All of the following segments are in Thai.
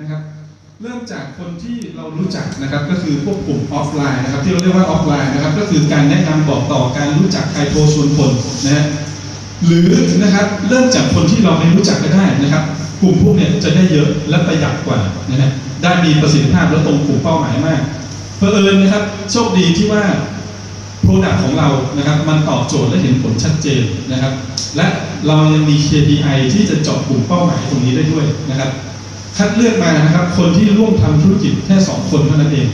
นะครับเริ่มจากคนที่เรารู้จักนะครับก็คือพวกกลุ่มออฟไลน์นะครับที่เราเรียกว่าออฟไลน์นะครับก็คือการแนะนำบอกต่อการรู้จักใครโทรชวนคนนะฮะหรือนะครับเริ่มจากคนที่เราไม่รู้จักก็ได้นะครับ กลุ่มพวกเนี้ยจะได้เยอะและประหยัดกว่านะฮะได้มีประสิทธิภาพและตรงกลุ่มเป้าหมายมากเผอิญนะครับโชคดีที่ว่าโปรดักของเรานะครับมันตอบโจทย์และเห็นผลชัดเจนนะครับ และเรายังมี KPI ที่จะเจาะกลุ่มเป้าหมายตรงนี้ได้ด้วยนะครับ คัดเลือกมานะครับ คนที่ร่วมทำธุรกิจแค่สองคนเท่านั้นเอง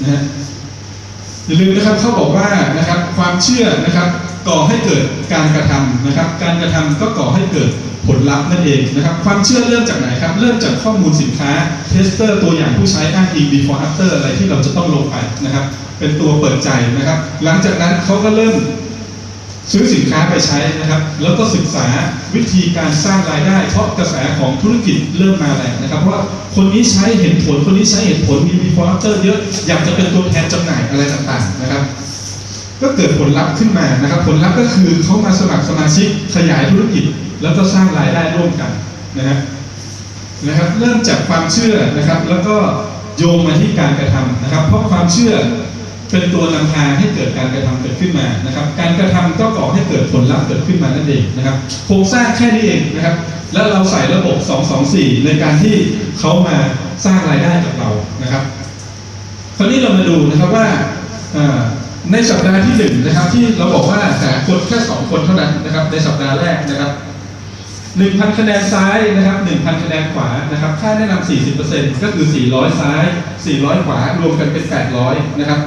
นะฮะอย่าลืมนะครับเขาบอกว่านะครับความเชื่อนะครับก่อให้เกิดการกระทำนะครับ การกระทำก็ก่อให้เกิดผลลัพธ์นั่นเองนะครับ ความเชื่อเริ่มจากไหนครับ เริ่มจากข้อมูลสินค้าเทสเตอร์ตัวอย่างผู้ใช้อ้างอิง before after อะไรที่เราจะต้องลงไปนะครับ เป็นตัวเปิดใจนะครับ หลังจากนั้นเขาก็เริ่ม ซื้อสินค้าไปใช้นะครับ แล้วก็ศึกษาวิธีการสร้างรายได้ เพราะกระแสของธุรกิจเริ่มมาแรงนะครับ เพราะว่าคนนี้ใช้เห็นผลคนนี้ใช้เห็นผลมี before after เยอะอยากจะเป็นตัวแทนจำหน่ายอะไรต่างๆนะครับ ก็เกิดผลลัพธ์ขึ้นมานะครับ ผลลัพธ์ก็คือเขามาสมัครสมาชิกขยายธุรกิจ แล้วก็สร้างรายได้ร่วมกันนะครับนะครับ เริ่มจากความเชื่อนะครับ แล้วก็โยงมาที่การกระทำนะครับ เพราะความเชื่อ เป็นตัวนำพาให้เกิดการกระทำเกิดขึ้นมานะครับ การกระทำก็ก่อให้เกิดผลลัพธ์เกิดขึ้นมานั่นเองนะครับโครงสร้างแค่นี้เองนะครับ แล้วเราใส่ระบบ 224 ในการที่เขามาสร้างรายได้กับเรานะครับ คราวนี้เรามาดูนะครับว่าในสัปดาห์ที่หนึ่งนะครับ ที่เราบอกว่าหาคนแค่สองคนเท่านั้นนะครับ ในสัปดาห์แรกนะครับ1,000 คะแนนซ้ายนะครับ1,000 คะแนนขวานะครับ ค่าแนะนำ40%ก็คือ 400 ซ้าย 400 ขวารวมกันเป็น 800 นะครับ